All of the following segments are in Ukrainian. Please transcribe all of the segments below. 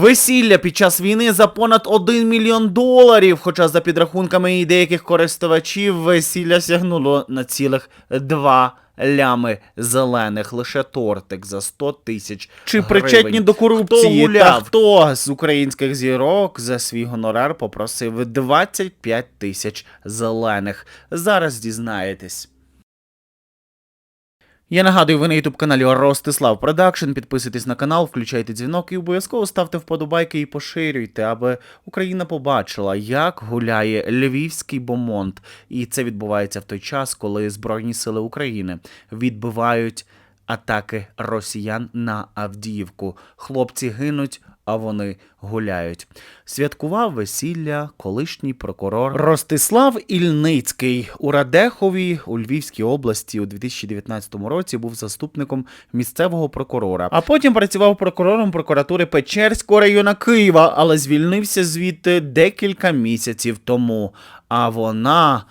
Весілля під час війни за понад 1 мільйон доларів. Хоча за підрахунками і деяких користувачів весілля сягнуло на цілих 2 лями зелених. Лише тортик за 100 тисяч. Чи гривень. причетні до корупції? Хто? Та хто з українських зірок за свій гонорар попросив 25 тисяч зелених? Зараз дізнаєтесь. Я нагадую, ви на ютуб каналі Ростислав Продакшн. Підписуйтесь на канал, включайте дзвінок і обов'язково ставте вподобайки і поширюйте, аби Україна побачила, як гуляє львівський бомонд. І це відбувається в той час, коли Збройні сили України відбивають атаки росіян на Авдіївку. Хлопці гинуть. А вони гуляють. Святкував весілля колишній прокурор Ростислав Ільницький у Радехові у Львівській області у 2019 році був заступником місцевого прокурора. А потім працював прокурором прокуратури Печерського району Києва, але звільнився звідти декілька місяців тому. А вона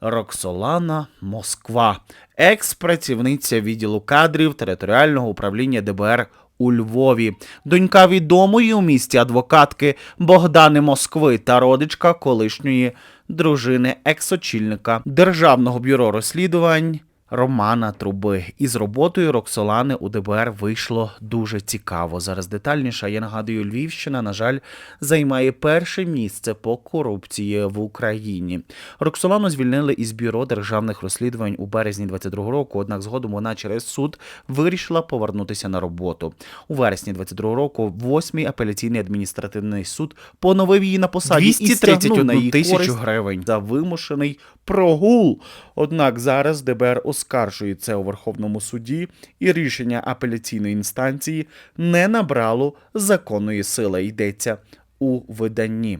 Роксолана Москва, екс-працівниця відділу кадрів територіального управління ДБР у Львові, донька відомої у місті адвокатки Богдани Москви та родичка колишньої дружини екс-очільника Державного бюро розслідувань. Романа Труби із роботою Роксолани у ДБР вийшло дуже цікаво. Зараз детальніше. Я нагадую, Львівщина, на жаль, займає перше місце по корупції в Україні. Роксолану звільнили із бюро державних розслідувань у березні 22 року. Однак згодом вона через суд вирішила повернутися на роботу. У вересні 22 року восьмий апеляційний адміністративний суд поновив її на посаді і стягнув на її тисячу гривень за вимушений прогул. Однак зараз ДБР оскаржує це у Верховному суді, і рішення апеляційної інстанції не набрало законної сили. Йдеться у виданні.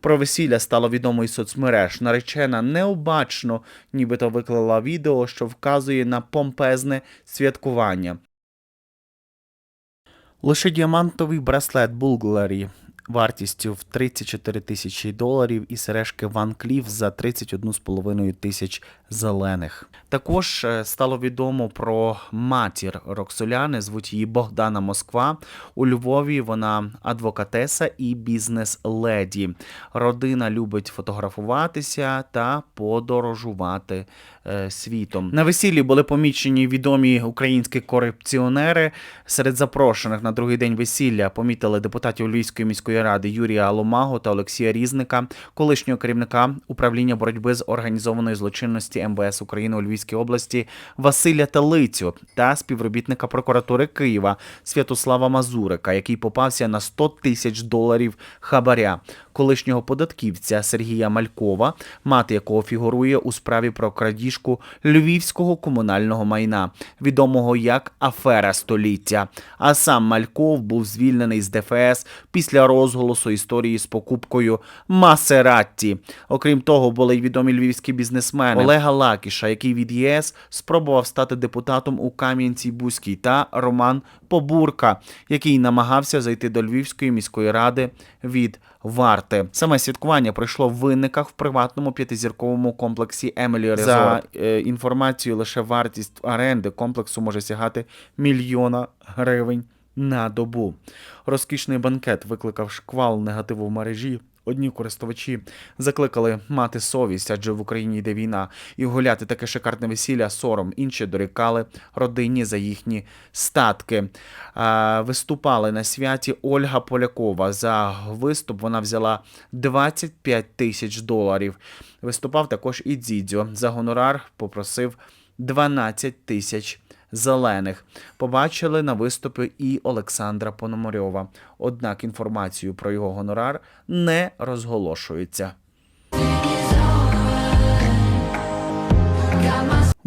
Про весілля стало відомо із соцмереж. Наречена необачно, нібито виклала відео, що вказує на помпезне святкування. Лише діамантовий браслет Булгарі вартістю в 34 тисячі доларів і сережки Ван Кліф за 31,5 тисяч зелених. Також е, стало відомо про матір Роксоляни, звуть її Богдана Москва. У Львові вона адвокатеса і бізнес-леді. Родина любить фотографуватися та подорожувати світом. На весіллі були помічені відомі українські корупціонери. Серед запрошених на другий день весілля помітили депутатів Львівської міської ради Юрія Аломаго та Олексія Різника, колишнього керівника управління боротьби з організованою злочинності МВС України у Львівській області Василя Талицю та співробітника прокуратури Києва Святослава Мазурика, який попався на 100 тисяч доларів хабаря, колишнього податківця Сергія Малькова, мати якого фігурує у справі про крадіжку львівського комунального майна, відомого як Афера століття. А сам Мальков був звільнений з ДФС після розголосу історії з покупкою Масератті. Окрім того, були й відомі львівські бізнесмени Олега Лакіша, який від ЄС спробував стати депутатом у Кам'янці-Бузькій, та Роман Побурка, який намагався зайти до Львівської міської ради від варти. Саме святкування пройшло в винниках в приватному п'ятизірковому комплексі Емелі Резорт. За е, інформацією, лише вартість оренди комплексу може сягати мільйона гривень на добу. Розкішний банкет викликав шквал негативу в мережі. Одні користувачі закликали мати совість, адже в Україні йде війна, і гуляти таке шикарне весілля сором. Інші дорікали родині за їхні статки. Виступали на святі Ольга Полякова. За виступ вона взяла 25 тисяч доларів. Виступав також і Дзідзьо. За гонорар попросив 12 тисяч зелених. Побачили на виступі і Олександра Пономарьова. Однак інформацію про його гонорар не розголошується.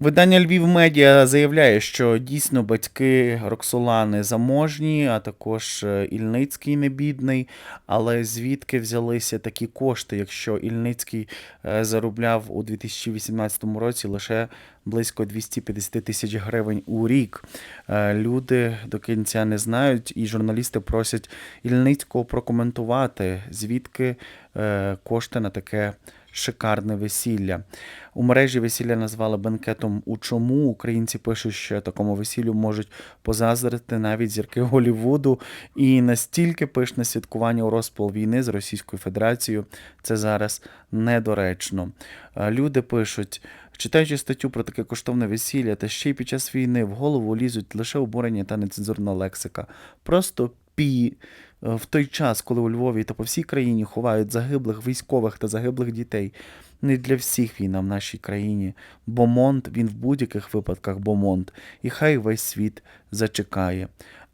Видання Львів Медіа заявляє, що дійсно батьки Роксолани заможні, а також е, Ільницький не бідний. Але звідки взялися такі кошти, якщо Ільницький е, заробляв у 2018 році лише близько 250 тисяч гривень у рік? Е, Люди до кінця не знають, і журналісти просять Ільницького прокоментувати, звідки кошти на таке шикарне весілля. У мережі весілля назвали бенкетом у чому. Українці пишуть, що такому весіллю можуть позаздрити навіть зірки Голівуду. І настільки пишне святкування у розпал війни з Російською Федерацією це зараз недоречно. Е, Люди пишуть. Читаючи статтю про таке коштовне весілля, та ще й під час війни в голову лізуть лише обурення та нецензурна лексика. Просто пі. Е, В той час, коли у Львові та по всій країні ховають загиблих військових та загиблих дітей, не для всіх війна в нашій країні. Бомонд, він в будь-яких випадках бомонд, і хай весь світ зачекає.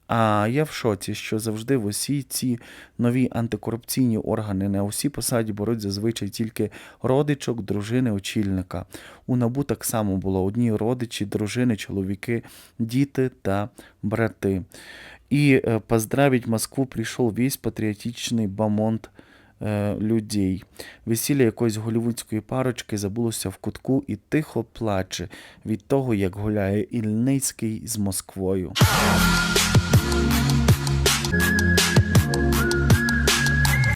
А я в шоці, що завжди в усі ці нові антикорупційні органи на усі посаді беруть зазвичай тільки родичок, дружини, очільника. У НАБУ так само було одні родичі, дружини, чоловіки, діти та брати. И э, поздравить Москву прийшов весь патріотичний бамонт е, людей. Весілля якоїсь голівудської парочки забулося в кутку і тихо плаче від того, як гуляє Ільницький з Москвою.